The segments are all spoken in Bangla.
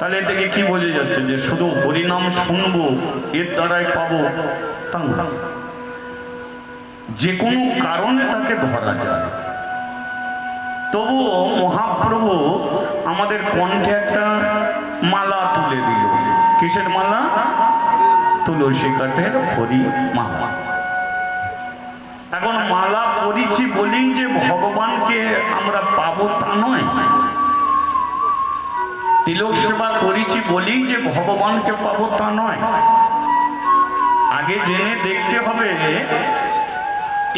তাহলে এ থেকে কি বোঝা যাচ্ছে? যে শুধু হরিনাম শুনব, এর দ্বারাই পাবো যে কোনো কারণে তাকে ধরা যায়। তবুও মহাপ্রভু আমাদের কণ্ঠে একটা মালা তুলে দিল। কিসের মালা? তুলসী কাঠের হরি মালা। এখন মালা পরিছি বলেই যে ভগবানকে আমরা পাবো তা নয়। তিলক সেবা করেছি বলেই যে ভগবানকে পাবো তা নয়। আগে জেনে দেখতে হবে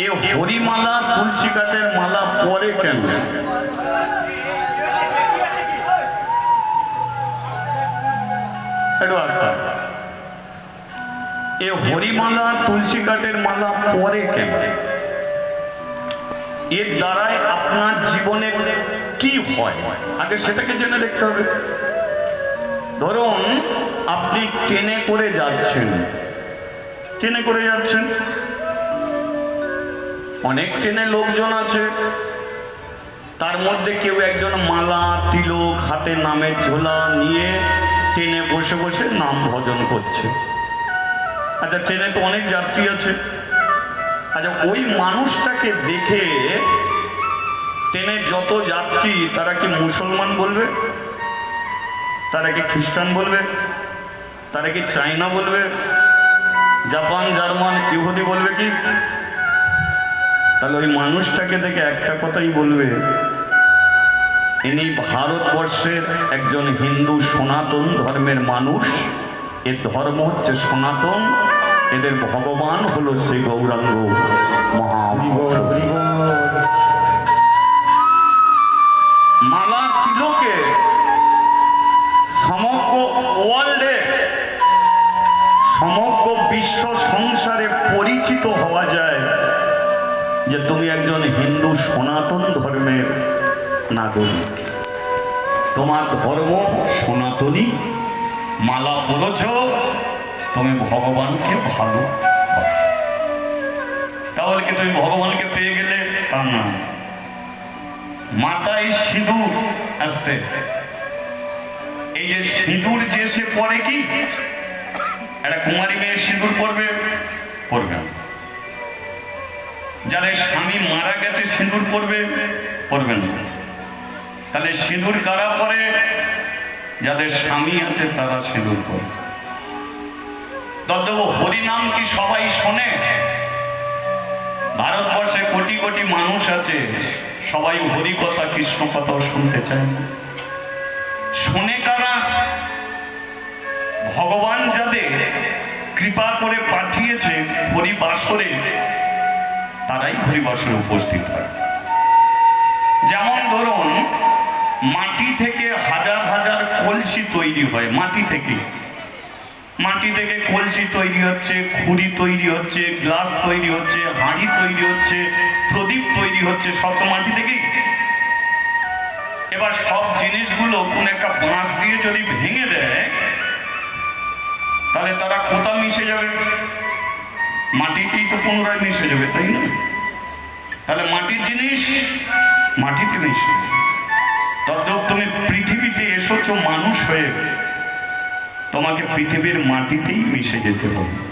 এ হরিমালা, তুলসী কাঠের মালা পরে কেন। এ হরিমালা, তুলসী কাঠের মালা পরে কেন? এর দ্বারাই আপনার জীবনে কি হয় আগে সেটাকে জেনে দেখতে হবে। ধরুন, আপনি ট্রেনে করে যাচ্ছেন। ট্রেনে করে যাচ্ছেন। অনেক ট্রেনে লোকজন আছে। তার মধ্যে কেউ একজন মালা, তিলক, হাতে নামের ঝোলা নিয়ে ট্রেনে বসে বসে নাম ভজন করছে। আচ্ছা ট্রেনে তো অনেক যাত্রী আছে। আচ্ছা ওই মানুষটাকে দেখে ট্রেনে যত যাত্রী, তারা কি মুসলমান বলবে? তারা কি খ্রিস্টান বলবে? তারা কি চাইনা বলবে? জাপান, জার্মান, ইহুদি বলবে কি? তাহলে ওই মানুষটাকে দেখে একটা কথাই বলবে। ইনি ভারতবর্ষের একজন হিন্দু সনাতন ধর্মের মানুষ। এর ধর্ম হচ্ছে সনাতন। এদের ভগবান হলো শ্রী গৌরাঙ্গ মহাপ্রভু সমগ্র ওয়ার্ল্ডে সমগ্র বিশ্ব সংসারে পরিচিত হওয়া যায় যে তুমি একজন হিন্দু সনাতন ধর্মের নাগরিক। তোমার ধর্ম সনাতনী, মালা পড়েছ তুমি ভগবানকে ভালো তাহলে কি তুমি ভগবানকে পেয়ে গেলে? তা না। মাথায় সিঁদুর আসতে এই যে সিঁদুর যে সে পরে কি? একটা কুমারী মেয়ে সিঁদুর পরবে পরবে না। যাদের স্বামী মারা গেছে, সিঁদুর পরবে পরবে না। তাহলে সিঁদুর কারা পরে? যাদের স্বামী আছে, তারা সিঁদুর পরে। তদ্দেব হরিনাম কি সবাই শোনে? ভারতবর্ষে কোটি কোটি মানুষ আছে, সবাই হরি কথা কৃষ্ণ কথাও শুনতে চায়। শোনে কারা? ভগবান যাদের কৃপা করে পাঠিয়েছে হরিবাসরে তারাই হরিবাসরে উপস্থিত হয়। যেমন ধরুন, মাটি থেকে হাজার হাজার কলসি তৈরি হয়, মাটি থেকে। মাটি থেকে কলসি তৈরি হচ্ছে, খুঁড়ি তৈরি হচ্ছে, গ্লাস তৈরি হচ্ছে, হাঁড়ি তৈরি হচ্ছে, প্রদীপ তৈরি হচ্ছে, সব তো মাটি থেকেই। এবার সব জিনিসগুলো কোন একটা বাঁশ দিয়ে যদি ভেঙে দেয় তাহলে তারা কোথা মিশে যাবে? মাটিতেই তো পুনরায় মিশে যাবে, তাই না? তাহলে মাটির জিনিস মাটিতে মিশে তদ্দেব তুমি পৃথিবীতে এসেছ মানুষ হয়ে, তোমাকে পৃথিবীর মাটিতেই মিশে যেতে হবে।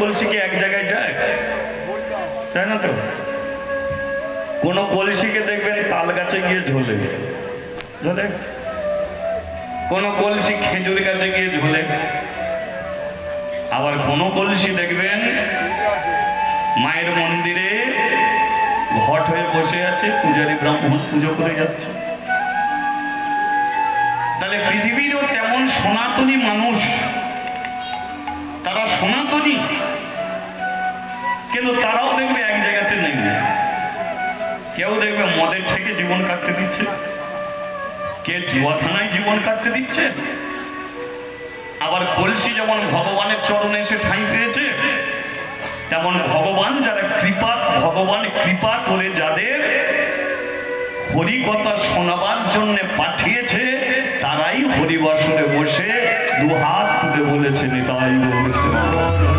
কলসি কি এক জায়গায় যায়? তাই না তো? কোনো কলসিকে দেখবেন তাল গাছে গিয়ে ঝোলে। ঝোলে? কোনো কলসি খেজুর গাছে গিয়ে ঝোলে। আবার কোনো কলসি দেখবেন মায়ের মন্দিরে ঘট হয়ে বসে আছে, পূজারী ব্রাহ্মণ পুজো করে যাচ্ছে। তাহলে পৃথিবীরও তেমন সনাতনী মানুষ, তারা সনাতনী। কিন্তু তারাও দেখবে এক জায়গাতে নেই। কেউ দেখবে মদের থেকে জীবন কাটতে দিচ্ছে। কে জুয়াখানায় জীবন কাটতে দিচ্ছে। আবার কলসি যেমন ভগবানের চরণে এসে ঠাঁই পেয়েছে, তেমন ভগবান যারা কৃপা, ভগবান কৃপা করে যাদের হরিকথা শোনাবার জন্য পাঠিয়েছে, তারাই হরিবাসরে বসে দুহাত তুলে বলেছে, নিতাই গৌর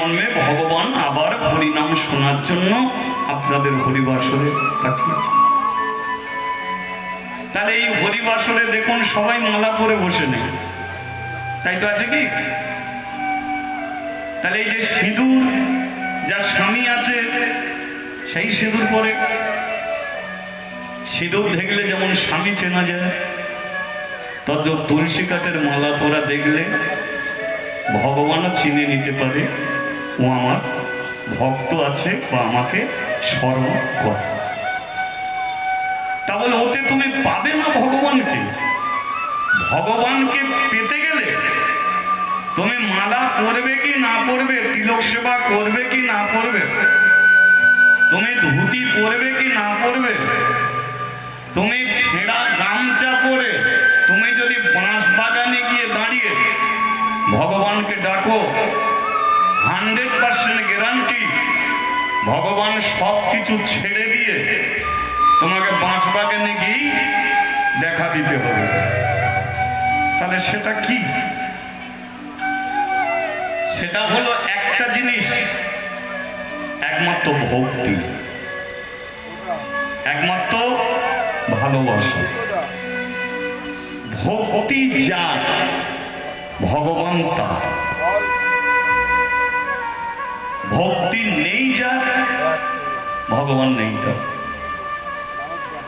জন্মে ভগবান আবার হরিনাম শোনার জন্য আপনাদের হরিবাসরে পাঠিয়েছে তাহলে এই হরিবাসরে দেখুন সবাই মালা পরে বসে নেই। তাই তো আছে কি? তাহলে এই যে সিঁদুর, যার স্বামী আছে, সেই সিঁদুর পরে। সিঁদুর দেখলে যেমন স্বামী চেনা যায় তত তুলসী কাঠের মালা পরা দেখলে ভগবানও চিনে নিতে পারে। ও আমার ভক্ত আছে বা আমাকে স্মরণ করে। তাহলে ওতে তুমি পাবে না ভগবানকে? ভগবানকে পেতে গেলে তুমি মালা পরবে কি না পরবে, তিলক সেবা করবে কি না করবে? তুমি ধুতি পরবে কি না পরবে? তুমি ছেঁড়া গামছা পরে তুমি যদি বাঁশ বাগানে গিয়ে দাঁড়িয়ে ভগবানকে ডাকো ভগবান সব কিছু ছেড়ে দিয়ে তোমাকে বাঁশ বাগানে গিয়ে দেখা দিতে হবে। তাহলে সেটা কি? সেটা হলো একটা জিনিস, একমাত্র ভক্তি, একমাত্র ভালোবাসা। ভক্তি যার, ভগবান তার। ভক্তি নেই যার ভগবান নেই তার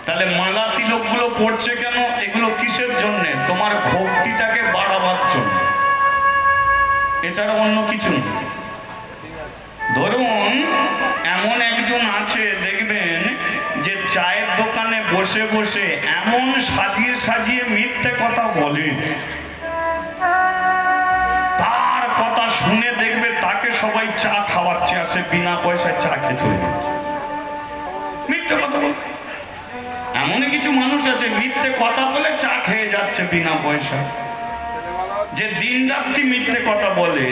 তাহলে মালা তিলকগুলো পড়ছে কেন? এগুলো কিসের জন্য? তোমার ভক্তিটাকে বাড়াবার জন্য। এছাড়া অন্য কিছু ধরুন, এমন একজন আছে, দেখবেন যে চায়ের দোকানে বসে বসে এমন সাজিয়ে সাজিয়ে মিথ্যে কথা বলে। তার কথা শুনে দেখবে তাকে সবাই চা খাওয়াচ্ছে আসে বিনা পয়সায় চা খেয়ে চলে যাচ্ছে মিথ্যে কথা বলে। এমনই কিছু মানুষ আছে, মিথ্যে কথা বলে চা খেয়ে যাচ্ছে বিনা পয়সা যে দিন রাত্রি মিথ্যে কথা বলে,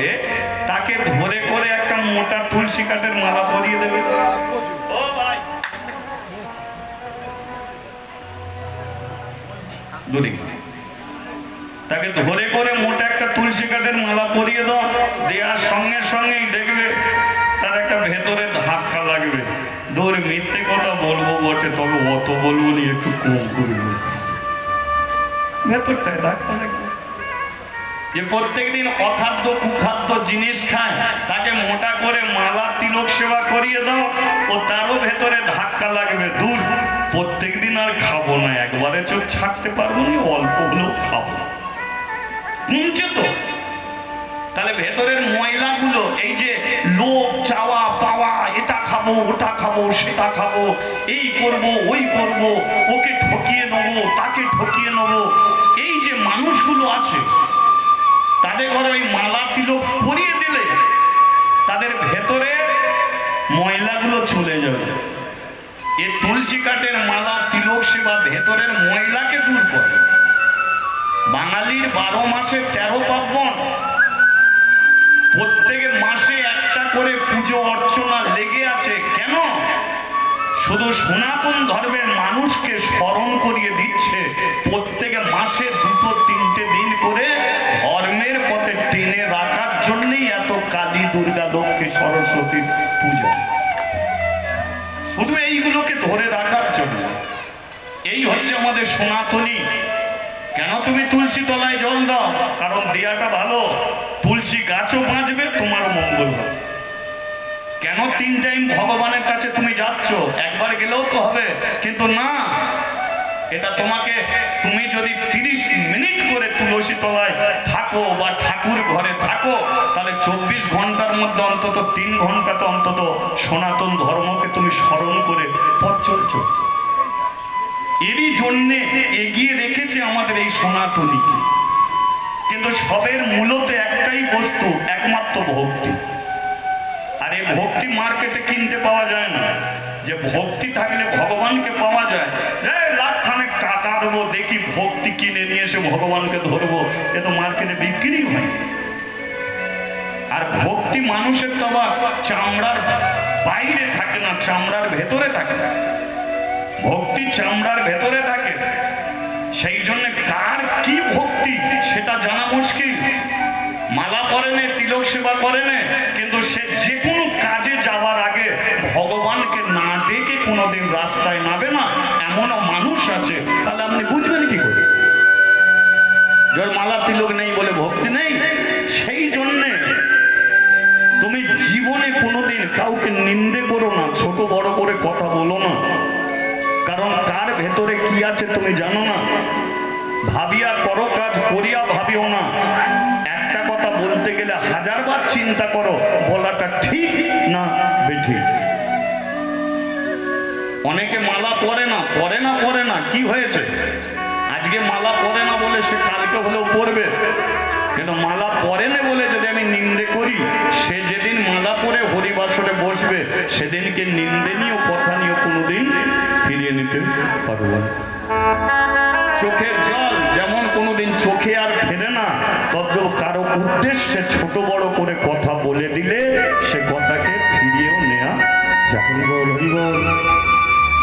তাকে ধরে করে একটা মোটা তুলসী কাঠের মালা পরিয়ে দেবে। তাকে ধরে করে মোটা কাঠের মালা পরিয়ে দাও। দেওয়ার সঙ্গে সঙ্গেই দেখবে তার একটা ভেতরে ধাক্কা লাগবে। দূর মিথ্যে কথা বলব বটে, তবে অত বলব নি, একটু কম করব ধাক্কা লাগবে। যে প্রত্যেকদিন অখাদ্য কুখাদ্য জিনিস খায়, তাকে মোটা করে মালা তিলক সেবা করিয়ে দাও, ও তারও ভেতরে ধাক্কা লাগবে। দূর প্রত্যেকদিন আর খাব না, একবারে চোখ ছাড়তে পারব না, অল্প হলেও খাব। শুনছে তো। তাহলে ভেতরের ময়লাগুলো, এই যে লোভ, চাওয়া, পাওয়া, এটা খাব, ওটা খাব, সেটা খাব, এই করব, ওই করব, ওকে ঠকিয়ে নেব, তাকে ঠকিয়ে নেব, এই যে মানুষগুলো আছে, তাদের ঘরে ওই মালা তিলক পরিয়ে দিলে তাদের ভেতরে ময়লাগুলো চলে যাবে। এ তুলসী কাঠের মালা তিলক সেবা ভেতরের ময়লাকে দূর করে। বাঙালির বারো মাসে তেরো পার্বণ। প্রত্যেক মাসে একটা করে পুজো অর্চনা লেগে আছে। কেন? শুধু সনাতন ধর্মের মানুষকে স্মরণ করিয়ে দিচ্ছে। প্রত্যেক মাসে দুটো, তিনটে দিন করে ধর্মের পথে টেনে রাখার জন্যই এত কালী দুর্গা লক্ষ্মী সরস্বতী পূজা। শুধু এইগুলোকে ধরে রাখার জন্য। এই হচ্ছে আমাদের সনাতনী তুমি তুলসী তলায় জল দাও? কারণ দেয়াটা ভালো। তুলসী গাছও বাঁচবে তোমার মঙ্গল হবে। কেন তিন টাইম ভগবানের কাছে তুমি যাচ্ছ? একবার গেলেও তো হবে। কিন্তু না, এটা তোমাকে, তুমি যদি তিরিশ মিনিট করে তুলসী তলায় থাকো বা ঠাকুর ঘরে থাকো, তাহলে চব্বিশ ঘণ্টার মধ্যে অন্তত তিন ঘণ্টা তো অন্তত সনাতন ধর্মকে তুমি স্মরণ করে পথ চলছো। এরই জন্যে এগিয়ে রেখেছে আমাদের এই সনাতনী। কিন্তু সবের মূলত একটাই বস্তু, একমাত্র ভক্তি। আর এই ভক্তি মার্কেটে কিনতে পাওয়া যায় না। যে ভক্তি থাকলে ভগবানকে পাওয়া যায়, এই লাখ খানেক টাকা দেবো, দেখি ভক্তি কিনে নিয়ে এসে ভগবানকে ধরবো, এ তো মার্কেটে বিক্রি হয় আর ভক্তি মানুষের তো আবার চামড়ার বাইরে থাকে না, চামড়ার ভেতরে থাকে ভক্তি চামড়ার ভেতরে থাকে। সেই জন্য কার কি ভক্তি, সেটা জানা মুশকিল। মালা পরে নে, তিলক সেবা করে নে, কিন্তু সে যে কোনো কাজে যাওয়ার আগে ভগবানকে না ডেকে কোনোদিন রাস্তায় নাবে না। এমনও মানুষ আছে, তাহলে আপনি বুঝবেন কি করে? যার মালা তিলক নেই বলে ভক্তি নেই, সেই জন্যে তুমি জীবনে কোনোদিন কাউকে নিন্দে করো না, ছোট বড় করে কথা বলো না। আছে তুমি জানো না? ভাবিয়া করো কাজ, করিয়া ভাবিও না। একটা কথা বলতে গেলে হাজারবার চিন্তা করো, বলাটা ঠিক না বেঠিক? অনেকে মালা পরে না পরে না পরে না, কি হয়েছে? আজকে মালা পরে না বলে সে কালকে হলেও পরবে। কিন্তু মালা পরে না বলে যদি আমি নিন্দে করি সে যেদিন মালা পরে হরিবাসরে বসবে সেদিনকে নিন্দেনীয় কথা নিয়ে কোনোদিন ফিরিয়ে নিতে পারব না। চোখের জল যেমন কোনোদিন চোখে আর ফেরে না তদ্রূপ কারও উদ্দেশ্যে ছোট বড় করে কথা বলে দিলে সে কথাকে ফিরিয়েও নেওয়া যায়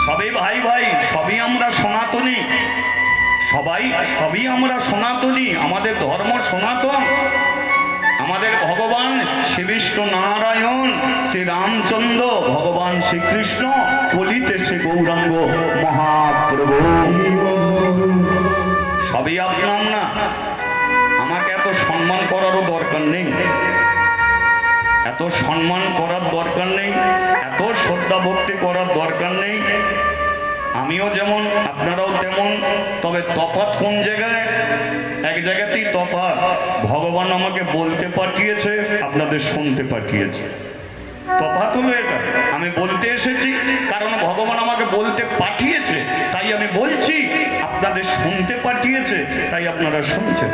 সবই ভাই ভাই সবই আমরা সনাতনী। সবাই সবই আমরা সনাতনী, আমাদের ধর্ম সনাতন। আমাদের ভগবান শ্রীবিষ্ণু নারায়ণ শ্রী রামচন্দ্র ভগবান শ্রীকৃষ্ণ কলিতে শ্রী গৌরাঙ্গ মহাপ্রভু। সবই আপনার না? আমাকে এত সম্মান করারও দরকার নেই। এত সম্মান করার দরকার নেই। এত শ্রদ্ধা ভক্তি করার দরকার নেই। আমিও যেমন, আপনারাও তেমন, তবে তফাৎ কোন জায়গায়? এক জায়গাতেই তফাৎ। ভগবান আমাকে বলতে পাঠিয়েছে, আপনাদের শুনতে পাঠিয়েছে। তফাত হলো এটা। আমি বলতে এসেছি, কারণ ভগবান আমাকে বলতে পাঠিয়েছে, তাই আমি বলছি, আপনাদের শুনতে পাঠিয়েছে, তাই আপনারা শুনছেন।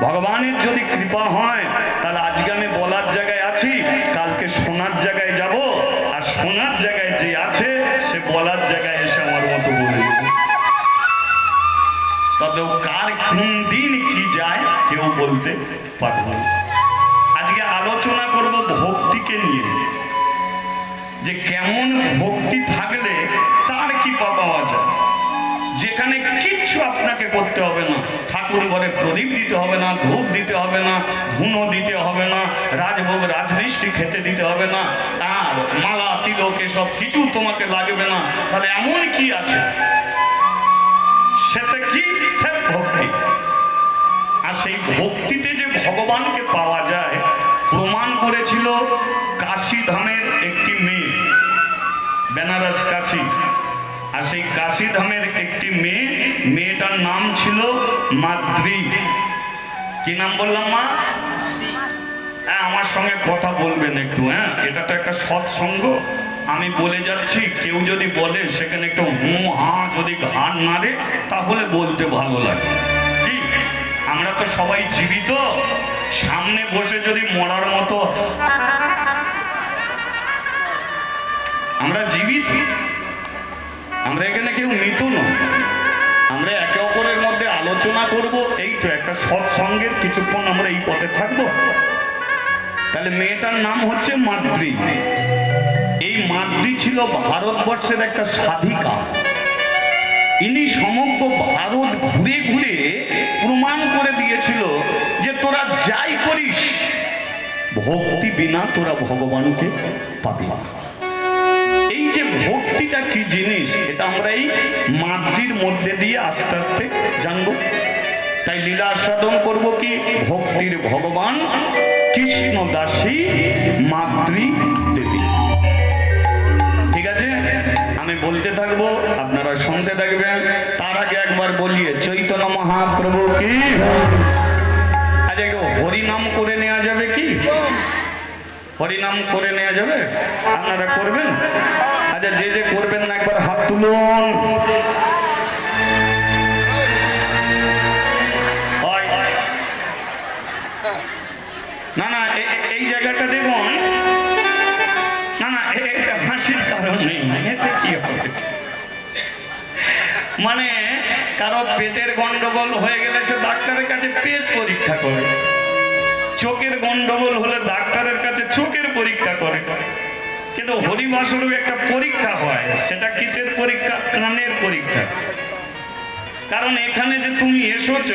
ভগবানের যদি কৃপা হয়, তাহলে আজকে আমি বলার জায়গায় আছি, কালকে শোনার জায়গায় যাব, আর শোনার জায়গায় যে আছে, সে বলার জায়গায় তবে কার কোন দিন কি যায় কেউ বলতে পারবে আজকে আলোচনা করব ভক্তিকে নিয়ে। যে কেমন ভক্তি থাকলে তার কি পাওয়া যায়। যেখানে কিচ্ছু আপনাকে করতে হবে না। ঠাকুর ঘরে প্রদীপ দিতে হবে না, ধূপ দিতে হবে না, ধুনো দিতে হবে না, রাজভোগ রাজদৃষ্টি খেতে দিতে হবে না, তার মালা, তিলক, এসব কিছু তোমাকে লাগবে না। তাহলে এমন কি আছে? আর সেই ভক্তিতে যে ভগবানকে পাওয়া যায়, প্রমাণ করেছিল কাশী ধামের একটি মেয়ে, বেনারস কাশী। আর সেই কাশী ধামের একটি মেয়ে, মেয়েটার নাম ছিল মাদ্রি। কি নাম বললাম মা? হ্যাঁ আমার সঙ্গে কথা বলবেন একটু হ্যাঁ? এটা তো একটা সৎসঙ্গ। আমি বলে যাচ্ছি, কেউ যদি বলে, সেখানে একটু হু হা যদি ঘাড় নাড়ে, তাহলে বলতে ভালো লাগে। আমরা তো সবাই জীবিত। সামনে বসে যদি মরার মতো আমরা জীবিত। আমরা এখানে কেউ মৃত নয় আমরা একে অপরের মধ্যে আলোচনা করব। এই তো একটা সৎসঙ্গের কিছুক্ষণ আমরা এই পথে থাকব। তাহলে মেয়েটার নাম হচ্ছে মাদ্রি। এই মাদ্রি ছিল ভারতবর্ষের একটা সাধিকা ইনি সমগ্র ভারত ঘুরে ঘুরে প্রমাণ করে দিয়েছিল যে তোরা যাই করিস, ভক্তি বিনা তোরা ভগবানকে পাবি না। এই যে ভক্তিটা কি জিনিস, এটা আমরা এই মাদ্রির মধ্যে দিয়ে আস্তে আস্তে জানব। তাই লীলা আস্বাদন করব কি? ভক্তির ভগবান কৃষ্ণ দাসী মাদ্রি বলতে থাকব, আপনারা শুনতে থাকবেন। তার আগে একবার বলিয়ে, চৈতন্য মহাপ্রভু কি? আজ একটু হরিনাম করে নেওয়া যাবে কি? হরিনাম করে নেওয়া যাবে? আপনারা করবেন? আচ্ছা যে যে করবেন না, একবার হাত তুলুন। পেটের গন্ডগোল হয়ে গেলে সে ডাক্তারের কাছে পেট পরীক্ষা করে। চোখের গন্ডগোল হলে ডাক্তারের কাছে চোখের পরীক্ষা করে। কিন্তু হরিবাসরও একটা পরীক্ষা হয়, সেটা কিসের পরীক্ষা? কানের পরীক্ষা। কারণ এখানে যে তুমি এসেছ,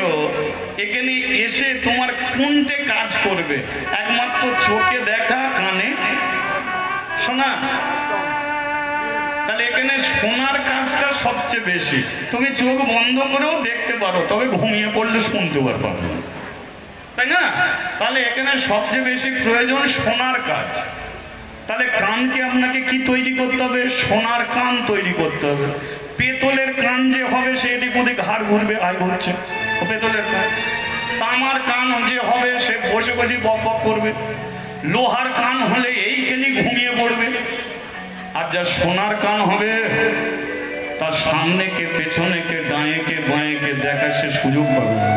এখানে এসে তোমার কোনটে কাজ করবে? একমাত্র চোখে দেখা, কানে শোনা। শোনার কাজটা সবচেয়ে বেশি। তুমি চোখ বন্ধ করেও দেখতে পারো, তবে ঘুমিয়ে পড়লে শুনতে পারবে। তাই না? তাহলে এখানে সবচেয়ে বেশি প্রয়োজন শোনার কাজ। তাহলে কানকে আপনাকে কি তৈরি করতে হবে? সোনার কান তৈরি করতে হবে। পেতলের কান যে হবে, সে এদিক ওদিক হাড় ঘুরবে, আয় ঘুরছে। পেতলের কান। তামার কান যে হবে, সে বসে বসে বক বক করবে। লোহার কান হলে আর যা সোনার কান হবে, তার সামনে কে, পেছনে কে ডাঁয়ে কে, বাঁয়ে কে দেখা সে সুযোগ পাবে না।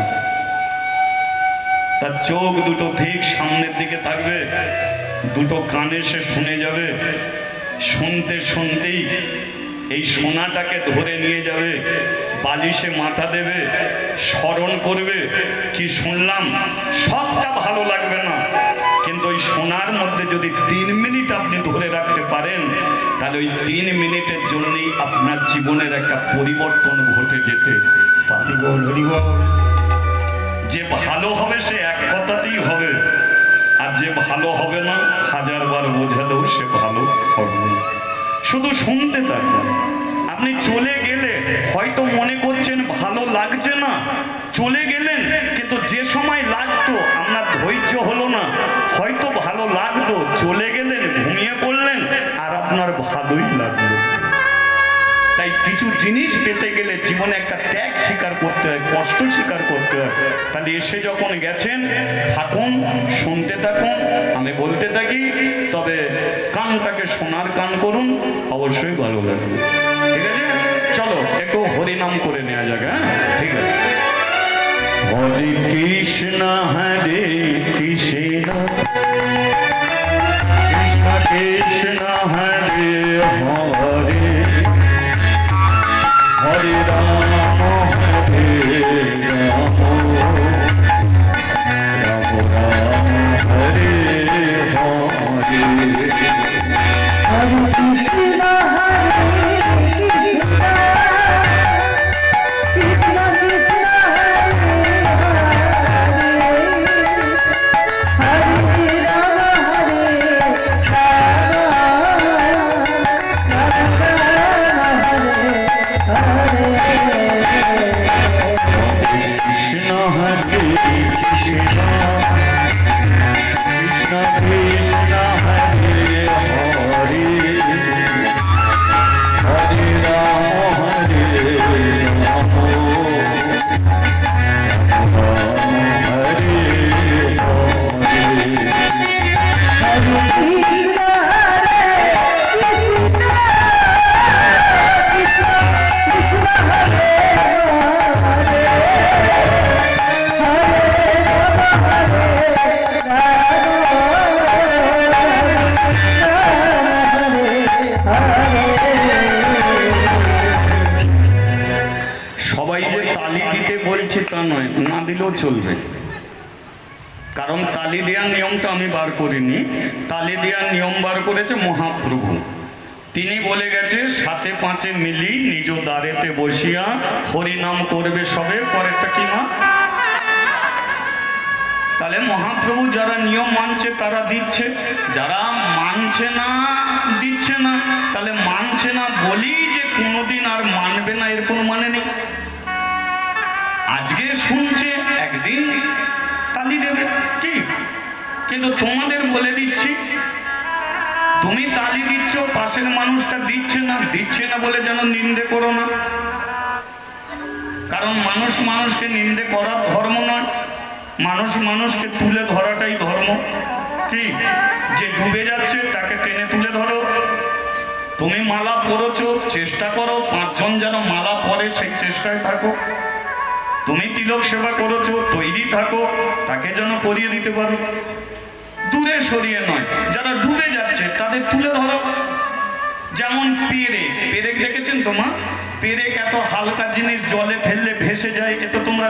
তার চোখ দুটো ঠিক সামনের দিকে থাকবে, দুটো কানে সে শুনে যাবে। শুনতে শুনতেই এই সোনাটাকে ধরে নিয়ে যাবে, বালিশে মাথা দেবে, স্মরণ করবে, কি শুনলাম, সবটা ভালো লাগবে না। কিন্তু ওই সোনার মধ্যে যদি তিন মিনিট আপনি ধরে রাখতে পারেন তাহলে ওই তিন মিনিটের জন্যই আপনার জীবনের একটা পরিবর্তন ঘটে যেতে যে ভালো হবে সে এক কথাতেই হবে আর যে ভালো হবে না হাজারবার বোঝালেও সে ভালো হবে না। শুধু শুনতে থাকবেন। আপনি চলে গেলে হয়তো মনে করছেন ভালো লাগছে না চলে গেলেন কিন্তু যে সময় লাগতো আপনার ধৈর্য হলো না হয়তো ভালো লাগতো চলে গেলেন কিছু জিনিস পেতে গেলে জীবনে একটা ত্যাগ স্বীকার করতে হয়, কষ্ট স্বীকার করতে হয়। তাহলে এসে যখন গেছেন, থাকুন, শুনতে থাকুন, আমি বলতে থাকি, তবে কানটাকে সোনার কান করুন, অবশ্যই ভালো লাগবে। ঠিক আছে? চলো, একটু হরিনাম করে নেওয়া যাক হ্যাঁ? ঠিক আছে। হরে কৃষ্ণ হরে কৃষ্ণ। কৃষ্ণ কৃষ্ণ, হরে হরে। নিয়মটা আমি বার করিনি। তালি দেওয়ার নিয়ম বার করেছে মহাপ্রভু। তিনি বলে গেছে, সাথে পাঁচে মিলি নিজ দ্বারেতে বসিয়া হরিনাম করবে সবে। পরেরটা কি মা? তাহলে মহাপ্রভু যারা নিয়ম মানছে, তারা দিচ্ছে। যারা মানছে না, দিচ্ছে না। তাহলে মানছে না বলি যে কোনোদিন আর মানবে না, এর কোনো মানে নেই। আজকে শুনছে, একদিন তালি দেবে। ঠিক কিন্তু তোমাদের বলে দিচ্ছি, তুমি তালি দিচ্ছ, পাশের মানুষটা দিচ্ছে না দিচ্ছে না বলে যেন নিন্দে করো না। কারণ মানুষ মানুষকে নিন্দে করা ধর্ম নয়, মানুষ মানুষকে তুলে ধরাটাই ধর্ম। কি? যে ডুবে যাচ্ছে, তাকে টেনে তুলে ধরো। তুমি মালা পরেছো, চেষ্টা করো, পাঁচজন যেন মালা পরে সেই চেষ্টায় থাকো। তুমি তিলক সেবা করেছ, তৈরি থাকো, তাকে যেন করিয়ে দিতে পারো। দূরে সরিয়ে নয়। যারা ডুবে যাচ্ছে, তাদের তুলে ধরো। যেমন পেরেক পেরেক দেখেছেন তোমার পেরেক এত হালকা জিনিস জলে ফেললে ভেসে যায়, এ তোমরা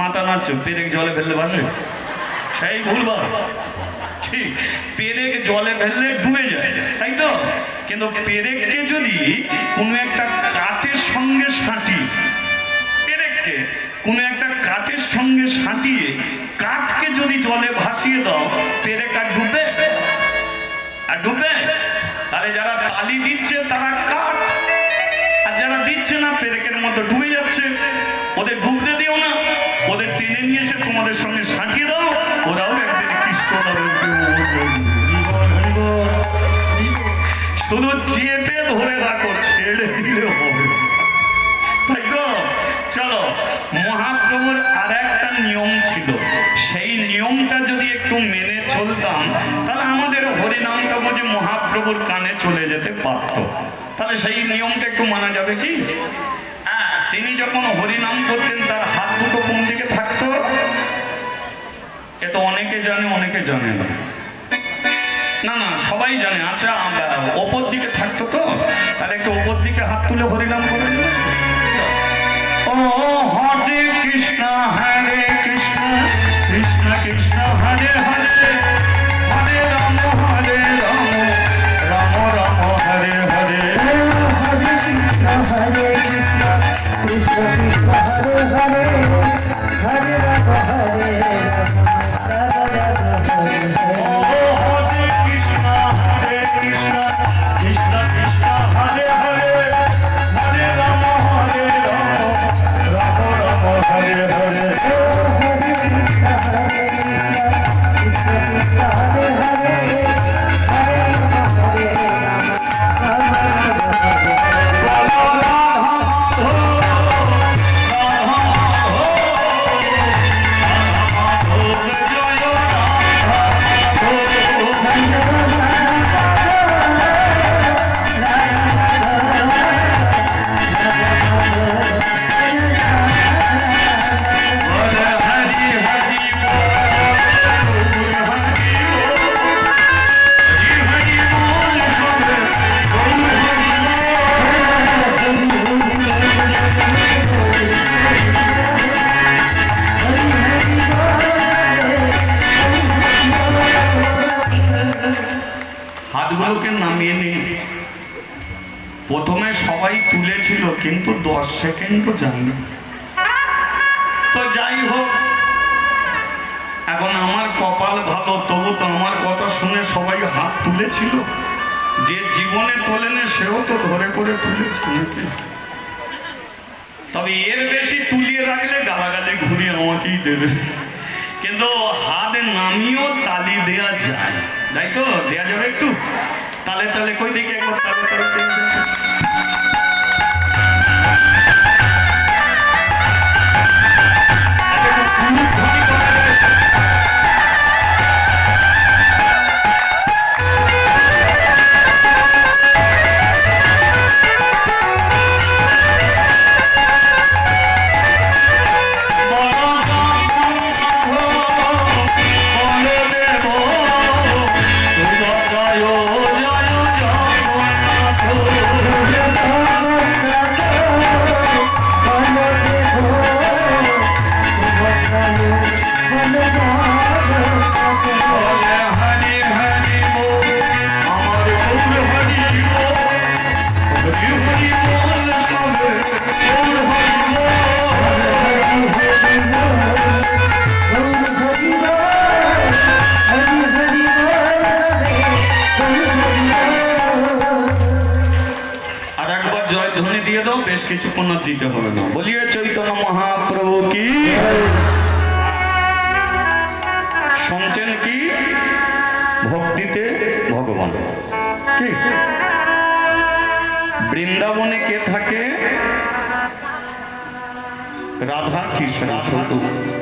মাথা নাচছো পেরেক জলে ফেললে ভাসে? সেই ভুলবার ঠিক পেরেক জলে ফেললে ডুবে যায়, তাই তো? কিন্তু পেরেককে যদি কোনো একটা কাঠের সঙ্গে সাঁটি, পেরেককে কোনো একটা কাঠের সঙ্গে সাঁটিয়ে কাঠকে যদি জলে ভাসিয়ে দাও, পেরেক আর ডুবে। আর ডুবে? তাহলে যারা তালি দিচ্ছে, তারা কাঠ। আর যারা দিচ্ছে না, পেরেকের মতো ডুবে যাচ্ছে। ওদের ডুবতে দিও না। ওদের টেনে নিয়ে এসে তোমাদের সঙ্গে সাঁটিয়ে দাও। ওরাও একদিন শুধু চেপে ধরে রাখো, ছেড়ে দিলে নিয়মটা যদি একটু মেনে চলতাম, তাহলে আমাদের হরিনামটা বুঝে মহাপ্রভুর কানে চলে যেতে পারত। তাহলে সেই নিয়মটা একটু মানা যাবে কি? হ্যাঁ তিনি যখন হরিনাম করতেন, তার হাত দুটো কোন দিকে থাকতো? এ তো অনেকে জানে অনেকে জানে না। না না, সবাই জানে। আচ্ছা ওপর দিকে থাকতো তো, তাহলে একটু ওপর দিকে হাত তুলে হরিনাম করে দিলাম। ও হরে কৃষ্ণ, হরে তোলেনে সেও তো ধরে করে তুলেছে তবে এর বেশি তুলিয়ে রাখলে গালাগালি ঘুরিয়ে আমাকেই দেবে। কিন্তু হাত নামিয়েও তালি দেয়া যায়। তাই তো? দেয়া যাবে একটু? তালে তালে কই দেখি একবার তালে তালে দেখি। কে থাকে রাধা কৃষ্ণ শুধু